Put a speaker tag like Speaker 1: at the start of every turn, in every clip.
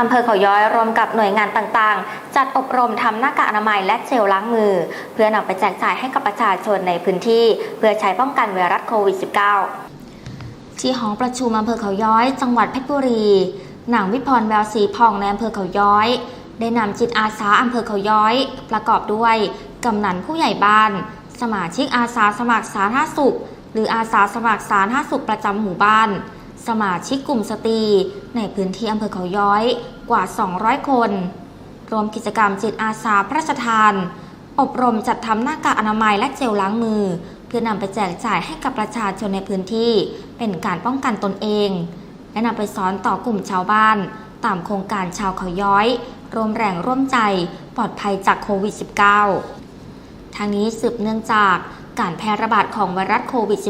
Speaker 1: อำเภอเขาย้อยรวมกับหน่วยงานต่างๆ จัดอบรมทำหน้ากากอนามัยและเจลล้างมือ เพื่อนำไปแจกจ่ายให้กับประชาชนในพื้นที่ เพื่อใช้ป้องกันไวรัสโควิด -19 ที่หองประชุมอำเภอเขาย้อย จังหวัดเพชรบุรีนางวิพรแววศรีพองในอำเภอเขาย้อย ได้นำจิตอาสาอำเภอเขาย้อย ประกอบด้วยกำนันผู้ใหญ่บ้าน สมาชิกอาสาสมัครสาธารณสุข หรืออาสาสมัครสาธารณสุขประจำหมู่บ้าน สมาชิกกลุ่มสตรีในพื้นที่อำเภอเขาย้อยกว่า 200 คน รวมกิจกรรมจิตอาสาพระราชทาน อบรมจัดทำหน้ากากอนามัยและเจลล้างมือ เพื่อนำไปแจกจ่ายให้กับประชาชนในพื้นที่ เป็นการป้องกันตนเอง และนำไปสอนต่อกลุ่มชาวบ้าน ตามโครงการชาวเขาย้อยรวมแรงร่วมใจปลอดภัยจากโควิด -19 ทางนี้สืบเนื่องจากการแพร่ระบาดของไวรัสโควิด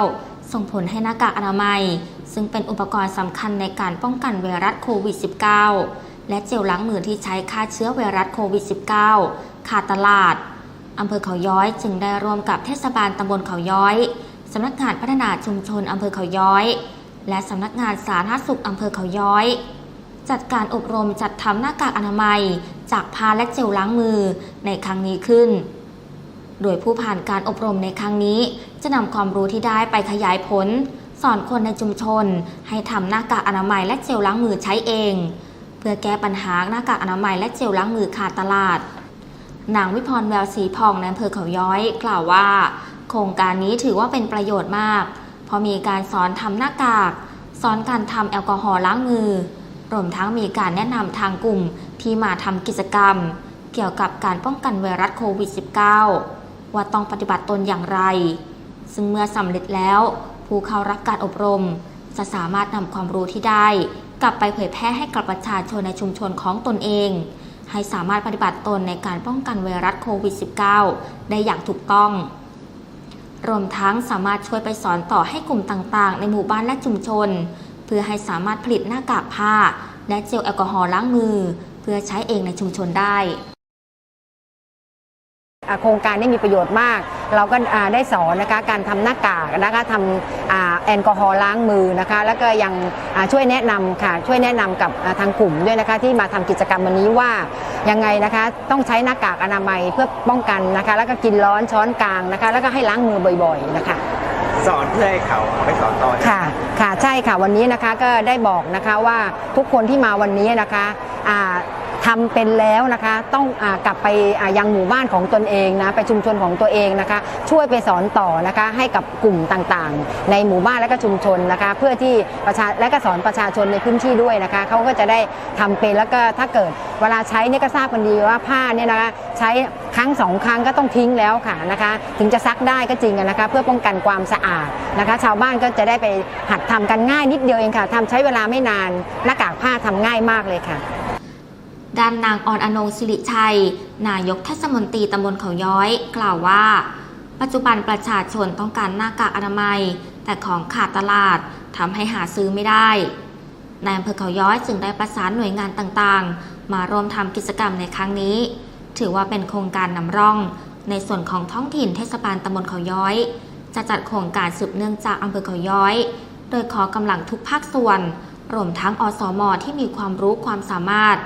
Speaker 1: -19 ส่งผลให้หน้ากากอนามัย ซึ่งเป็นอุปกรณ์สำคัญในการป้องกันไวรัสโควิด -19 และเจลล้างมือที่ใช้ฆ่าเชื้อไวรัสโควิด -19 ขาดตลาดอำเภอเขาย้อยจึงได้ร่วมกับเทศบาลตำบลเขาย้อยสำนักงานพัฒนาชุมชนอำเภอเขาย้อย และสำนักงานสาธารณสุขอำเภอเขาย้อย จัดการอบรมจัดทำหน้ากากอนามัย จากผ้าและเจลล้างมือในครั้งนี้ขึ้น โดยผู้ผ่านการอบรมในครั้งนี้จะนำความรู้ที่ได้ไปขยายผล สอนคนในชุมชน ให้ทำหน้ากากอนามัยและเจลล้างมือใช้เอง เพื่อแก้ปัญหาหน้ากากอนามัยและเจลล้างมือขาดตลาด นางวิพรแววสีพองในอำเภอเขาย้อย กล่าวว่า โครงการนี้ถือว่าเป็นประโยชน์มาก เพราะมีการสอนทำหน้ากาก สอนการทำแอลกอฮอล์ล้างมือรวมทั้งมีการแนะนำทางกลุ่มที่มาทำกิจกรรม เกี่ยวกับการป้องกันไวรัสโควิด -19 ว่าต้องปฏิบัติตนอย่างไร ซึ่งเมื่อสำเร็จแล้ว ผู้เข้ารับการอบรม จะสามารถนำความรู้ที่ได้ กลับไปเผยแพร่ให้กับประชาชนในชุมชนของตนเอง ให้สามารถปฏิบัติตนในการป้องกันไวรัสโควิด -19 ได้อย่างถูกต้อง รวมทั้งสามารถช่วยไปสอนต่อให้กลุ่มต่างๆ ในหมู่บ้านและชุมชน เพื่อให้สามารถผลิตหน้ากากผ้า และเจลแอลกอฮอล์ล้างมือ เพื่อใช้เองในชุมชนได้
Speaker 2: โครงการนี้มีประโยชน์มาก เราก็อ่าได้สอนนะคะการทำหน้ากากนะคะทำอ่าแอลกอฮอล์ล้างมือนะคะ แล้วก็ยังอ่าช่วยแนะนำค่ะช่วยแนะนำกับอ่าทางกลุ่มด้วยนะคะที่มาทำกิจกรรมวันนี้ว่ายังไงนะคะต้องใช้หน้ากากอนามัยเพื่อป้องกันนะคะ แล้วก็กินร้อนช้อนกลางนะคะ แล้วก็ให้ล้างมือบ่อย ๆ นะคะ
Speaker 3: สอนเพื่อให้เขาเอาไปสอนต่อ
Speaker 2: ค่ะ ค่ะใช่ค่ะวันนี้นะคะก็ได้บอกนะคะว่าทุกคนที่มาวันนี้นะคะ อ่าทำเป็นแล้วนะคะ ต้องอกลับไปยังหมู่บ้านของตนเองนะไปชุมชนของตัวเองนะคะ ช่วยไปสอนต่อนะคะให้กับกลุ่มต่างๆ ในหมู่บ้านและก็ชุมชนนะคะ เพื่อที่ประชาและก็สอนประชาชนในพื้นที่ด้วยนะคะเขาก็จะได้ทำเป็นแล้วก็ถ้าเกิดเวลาใช้เนี่ยก็ทราบกันดีว่าผ้าเนี่ยนะคะใช้ครั้งสองครั้งก็ต้องทิ้งแล้วค่ะนะคะ ถึงจะซักได้ก็จริงนะคะ เพื่อป้องกันความสะอาดนะคะ ชาวบ้านก็จะได้ไปหัดทำกันง่ายนิดเดียวเองค่ะทำใช้เวลาไม่นานหน้ากากผ้าทำง่ายมากเลยค่ะ
Speaker 1: ด้านนางออนอนงศิริชัย นายกเทศมนตรีตำบลเขาย้อย กล่าวว่า ปัจจุบันประชาชนต้องการหน้ากากอนามัย แต่ของขาดตลาดทำให้หาซื้อไม่ได้นายอำเภอเขาย้อยจึงได้ประสานหน่วยงานต่างๆ มาร่วมทำกิจกรรมในครั้งนี้ ถือว่าเป็นโครงการนำร่อง ในส่วนของท้องถิ่นเทศบาลตำบลเขาย้อย จะจัดโครงการสืบเนื่องจากอำเภอเขาย้อย โดยขอกำลังทุกภาคส่วนรวมทั้งอสมที่มีความรู้ความสามารถ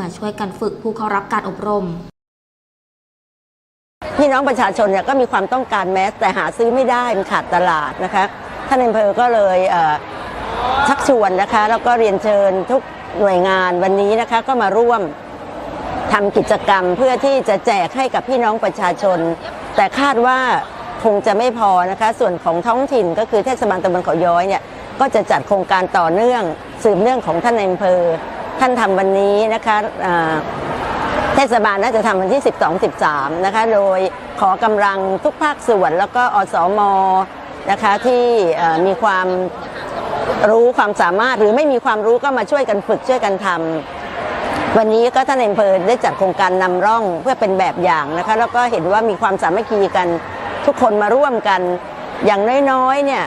Speaker 1: มาช่วยกันฝึกผู้เข้ารับการอบรม
Speaker 4: พี่น้องประชาชนเนี่ยก็มีความต้องการแมสแต่หาซื้อไม่ได้มันขาดตลาดนะคะท่านอำเภอก็เลยเชักชวนนะคะแล้วก็เรียนเชิญทุกหน่วยงานวันนี้นะคะก็มาร่วมทำกิจกรรมเพื่อที่จะแจกให้กับพี่น้องประชาชน แต่คาดว่าคงจะไม่พอนะคะ ส่วนของท้องถิ่นก็คือเทศบาลตำบลเขาย้อยเนี่ยก็จะจัดโครงการต่อเนื่องสืบเนื่องของท่านในอำเภอ ท่านทำวันนี้นะคะเทศบาลน่าจะทำวันที่ 12 13 นะคะ โดยขอกำลังทุกภาคส่วนแล้วก็อสมนะคะที่มีความรู้ความสามารถหรือไม่มีความรู้ก็มาช่วยกันฝึกช่วยกันทำวันนี้ก็ท่านในอำเภอได้จัดโครงการนำร่องเพื่อเป็นแบบอย่างนะคะแล้วก็เห็นว่ามีความสามัคคีกันทุกคนมาร่วมกันอย่างน้อยๆเนี่ย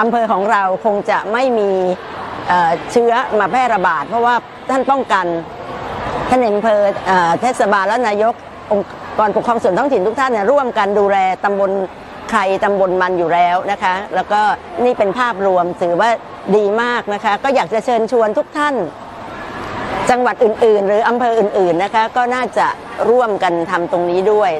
Speaker 4: อำเภอของเราคงจะไม่มี เชื้อมาแพร่ระบาด เพราะว่าท่านป้องกันท่านอำเภอเอ่อเทศบาลและนายกองค์กรปกครองส่วนท้องถิ่นทุกท่านเนี่ยร่วมกันดูแลตำบลใครตำบลมันอยู่แล้วนะคะ แล้วก็นี่เป็นภาพรวมถือว่าดีมากนะคะ ก็อยากจะเชิญชวนทุกท่าน จังหวัดอื่น ๆ หรืออำเภออื่น ๆนะคะ ก็น่าจะร่วมกันทำตรงนี้ด้วย